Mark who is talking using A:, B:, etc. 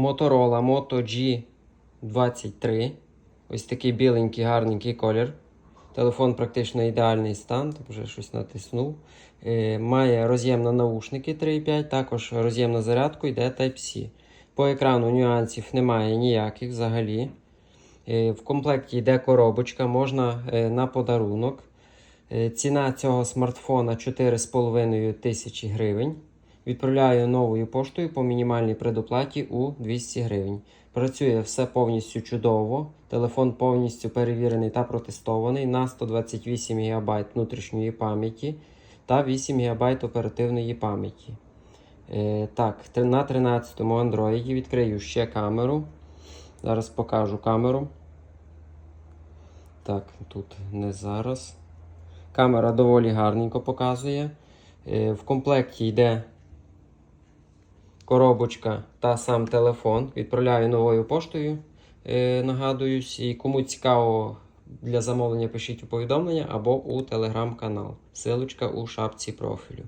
A: Motorola Moto G23. Ось такий біленький, гарненький колір. Телефон практично ідеальний стан, так вже щось натиснув. Е, має роз'єм на наушники 3.5, також роз'єм на зарядку йде Type-C. По екрану нюансів немає ніяких взагалі. Е, в комплекті йде коробочка, можна е, на подарунок. Е, ціна цього смартфона 4,5 тисячі гривень. Відправляю новою поштою по мінімальній предоплаті у 200 гривень. Працює все повністю чудово. Телефон повністю перевірений та протестований на 128 ГБ внутрішньої пам'яті та 8 ГБ оперативної пам'яті. Е, так, на 13-му Android відкрию ще камеру. Зараз покажу камеру. Так, тут не зараз. Камера доволі гарненько показує. Е, В комплекті йде коробочка та сам телефон. Відправляю новою поштою. е, Нагадуюсь, і кому цікаво для замовлення, пишіть у повідомлення або у телеграм-канал. Силочка у шапці профілю.